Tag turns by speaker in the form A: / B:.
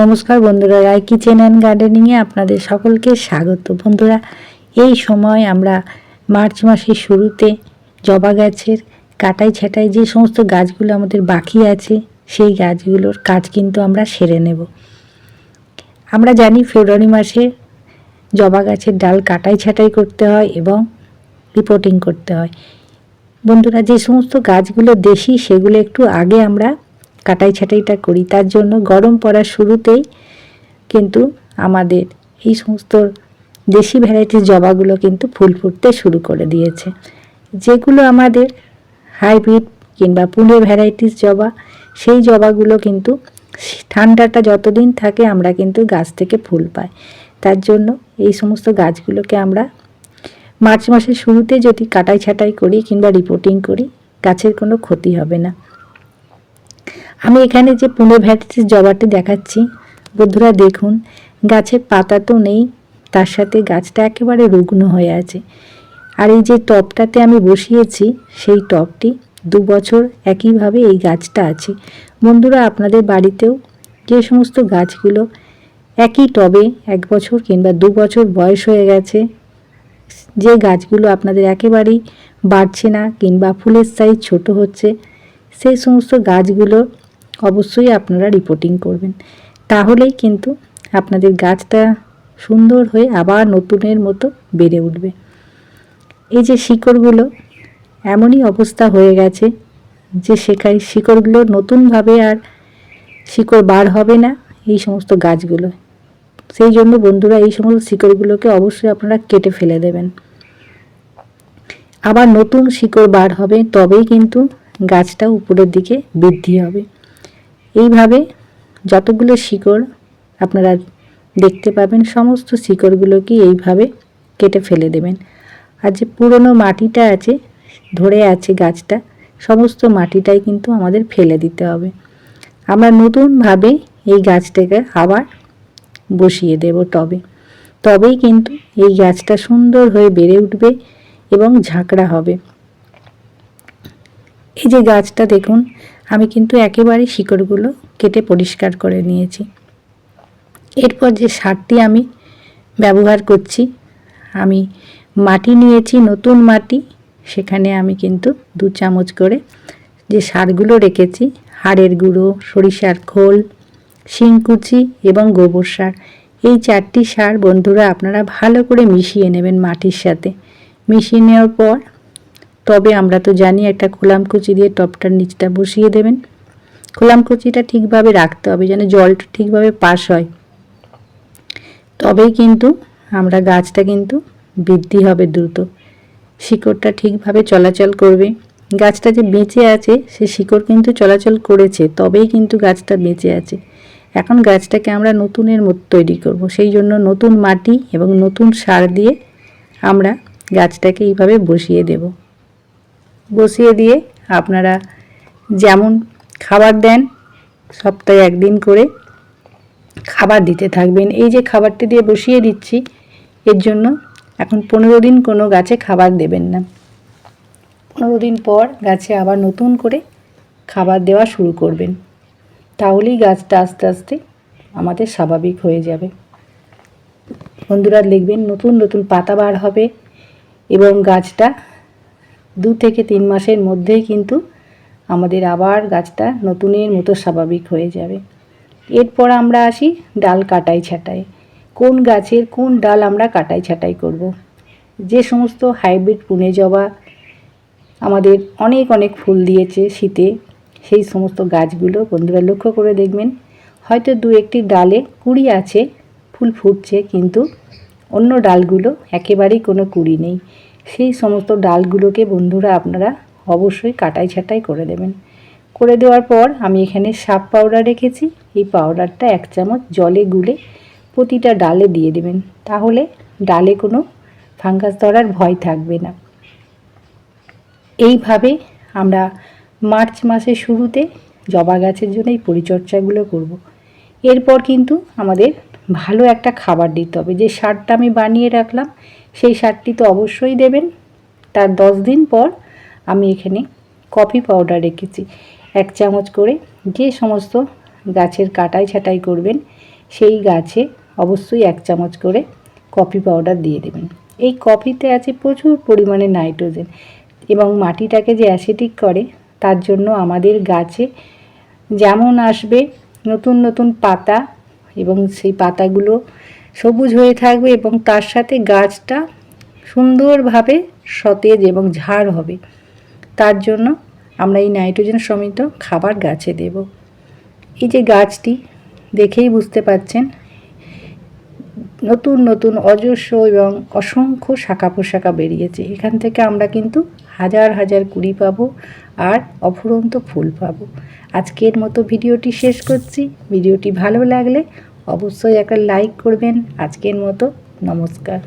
A: নমস্কার বন্ধুরা রায় kitchen and গার্ডেনিংয়ে আপনাদের সকলকে স্বাগত। বন্ধুরা, এই সময় আমরা মার্চ মাসের শুরুতে জবা গাছের কাটাই ছাটাই যে সমস্ত গাছগুলো আমাদের বাকি আছে, সেই গাছগুলোর কাজ কিন্তু আমরা সেরে নেব। আমরা জানি ফেব্রুয়ারি মাসে জবা গাছের ডাল কাটাই ছাটাই করতে হয় এবং রিপোর্টিং করতে হয়। বন্ধুরা, যে সমস্ত গাছগুলো দেশি, সেগুলো একটু আগে আমরা কাটাই ছাটাইটা করি। তার জন্য গরম পড়ার শুরুতেই কিন্তু আমাদের এই সমস্ত দেশি ভ্যারাইটির জবাগুলো কিন্তু ফুল ফুটতে শুরু করে দিয়েছে। যেগুলো আমাদের হাইব্রিড কিংবা পুনে ভ্যারাইটিস জবা, সেই জবাগুলো কিন্তু ঠান্ডাটা যতদিন থাকে আমরা কিন্তু গাছ থেকে ফুল পাই। তার জন্য এই সমস্ত গাছগুলোকে আমরা মার্চ মাসের শুরুতে যদি কাটাই ছাটাই করি কিংবা রিপোর্টিং করি, গাছের কোনো ক্ষতি হবে না। আমি এখানে যে পুনে ভ্যারাইটিস জবাটি দেখাচ্ছি, বন্ধুরা দেখুন, গাছের পাতা তো নেই, তার সাথে গাছটা একেবারে রুগ্ন হয়ে আছে। আর এই যে টবটাতে আমি বসিয়েছি, সেই টবটি দু বছর একইভাবে এই গাছটা আছে। বন্ধুরা, আপনাদের বাড়িতেও যে সমস্ত গাছগুলো একই টবে এক বছর কিংবা দু বছর বয়স হয়ে গেছে, যে গাছগুলো আপনাদের একেবারেই বাড়ছে না কিংবা ফুলের সাইজ ছোট হচ্ছে, সেই সমস্ত গাছগুলো অবশ্যই আপনারা রিপোর্টিং করবেন। তাহলেই কিন্তু আপনাদের গাছটা সুন্দর হয়ে আবার নতুনের মতো বেড়ে উঠবে। এই যে শিকড়গুলো, এমনই অবস্থা হয়ে গেছে যে সেখানে শিকড়গুলো নতুনভাবে আর শিকড় বার হবে না এই সমস্ত গাছগুলো। সেই জন্য বন্ধুরা এই সমস্ত শিকড়গুলোকে অবশ্যই আপনারা কেটে ফেলে দেবেন। আবার নতুন শিকড় বার হবে, তবেই কিন্তু গাছটা উপরের দিকে বৃদ্ধি হবে। এইভাবে যতগুলো শিকড় আপনারা দেখতে পাবেন, সমস্ত শিকড়গুলোকে এইভাবে কেটে ফেলে দেবেন। আর যে পুরনো মাটিটা আছে, ধরে আছে গাছটা, সমস্ত মাটিটাই কিন্তু আমাদের ফেলে দিতে হবে। আমরা নতুনভাবে এই গাছটাকে আবার বসিয়ে দেব টবে। তবেই কিন্তু এই গাছটা সুন্দর হয়ে বেড়ে উঠবে এবং ঝাঁকড়া হবে। এই যে গাছটা দেখুন আমি কিন্তু একেবারে শিকড়গুলো কেটে পরিষ্কার করে নিয়েছি। এরপর যে সারটি আমি ব্যবহার করছি, আমি মাটি নিয়েছি, নতুন মাটি, সেখানে আমি কিন্তু দু চামচ করে যে সারগুলো রেখেছি, হাড়ের গুঁড়ো, সরিষার খোল শিংকুচি এবং গোবর সার। এই চারটি সার বন্ধুরা আপনারা ভালো করে মিশিয়ে নেবেন মাটির সাথে। মিশিয়ে নেওয়ার পর তবে আমরা তো জানি একটা খোলামকুচি দিয়ে টপটার নিচটা বসিয়ে দেবেন। খোলামকুচিটা ঠিকভাবে রাখতে হবে যেন জলটা ঠিকভাবে পাস হয়। তবেই কিন্তু আমরা গাছটা কিন্তু বৃদ্ধি হবে দ্রুত। শিকড়টা ঠিকভাবে চলাচল করবে। গাছটা যে বেঁচে আছে, সে শিকড় কিন্তু চলাচল করেছে, তবেই কিন্তু গাছটা বেঁচে আছে। এখন গাছটাকে আমরা নতুনের মতো তৈরি করব। সেই জন্য নতুন মাটি এবং নতুন সার দিয়ে আমরা গাছটাকে এইভাবে বসিয়ে দেব। বসিয়ে দিয়ে আপনারা যেমন খাবার দেন, সপ্তাহে একদিন করে খাবার দিতে থাকবেন। এই যে খাবারটি দিয়ে বসিয়ে দিচ্ছি, এর জন্য এখন পনেরো দিন কোনো গাছে খাবার দেবেন না। পনেরো দিন পর গাছে আবার নতুন করে খাবার দেওয়া শুরু করবেন। তাহলেই গাছটা আস্তে আস্তে আমাদের স্বাভাবিক হয়ে যাবে। বন্ধুরা দেখবেন নতুন নতুন পাতা বার হবে এবং গাছটা দু থেকে তিন মাসের মধ্যেই কিন্তু আমাদের আবার গাছটা নতুনের মতো স্বাভাবিক হয়ে যাবে। এরপর আমরা আসি ডাল কাটাই ছাটাই। কোন গাছের কোন ডাল আমরা কাটাই ছাটাই করব। যে সমস্ত হাইব্রিড পুনে জবা আমাদের অনেক অনেক ফুল দিয়েছে শীতে, সেই সমস্ত গাছগুলো বন্ধুরা লক্ষ্য করে দেখবেন। হয়তো দু একটি ডালে কুড়ি আছে, ফুল ফুটছে, কিন্তু অন্য ডালগুলো একেবারেই কোনো কুড়ি নেই। সেই সমস্ত ডালগুলোকে বন্ধুরা আপনারা অবশ্যই কাটাই ছাটাই করে দেবেন। করে দেওয়ার পর আমি এখানে সাপ পাউডার রেখেছি। এই পাউডারটা এক চামচ জলে গুলে প্রতিটা ডালে দিয়ে দেবেন। তাহলে ডালে কোনো ফাঙ্গাস ধরার ভয় থাকবে না। এইভাবে আমরা মার্চ মাসের শুরুতে জবা গাছের জন্য এই পরিচর্যাগুলো করব। এরপর কিন্তু আমাদের ভালো একটা খাবার দিতে হবে। যে সারটা আমি বানিয়ে রাখলাম, সেই সারটি তো অবশ্যই দেবেন। তার দশ দিন পর আমি এখানে কফি পাউডার রেখেছি। এক চামচ করে যে সমস্ত গাছের কাটাই ছাটাই করবেন, সেই গাছে অবশ্যই এক চামচ করে কফি পাউডার দিয়ে দেবেন। এই কফিতে আছে প্রচুর পরিমাণে নাইট্রোজেন এবং মাটিটাকে যে অ্যাসিডিক করে, তার জন্য আমাদের গাছে যেমন আসবে নতুন নতুন পাতা এবং সেই পাতাগুলো সবুজ হয়ে থাকবে এবং তার সাথে গাছটা সুন্দরভাবে সতেজ এবং ঝাড় হবে। তার জন্য আমরা এই নাইট্রোজেন সমিত খাবার গাছে দেব। এই যে গাছটি, দেখেই বুঝতে পাচ্ছেন নতুন নতুন, অজস্র এবং অসংখ্য শাখা পোশাখা বেরিয়েছে। এখান থেকে আমরা কিন্তু হাজার হাজার কুড়ি পাবো আর অফুরন্ত ফুল পাবো। আজকের মতো ভিডিওটি শেষ করছি। ভিডিওটি ভালো লাগলে অবশ্যই একটা লাইক করবেন। আজকের মতো নমস্কার।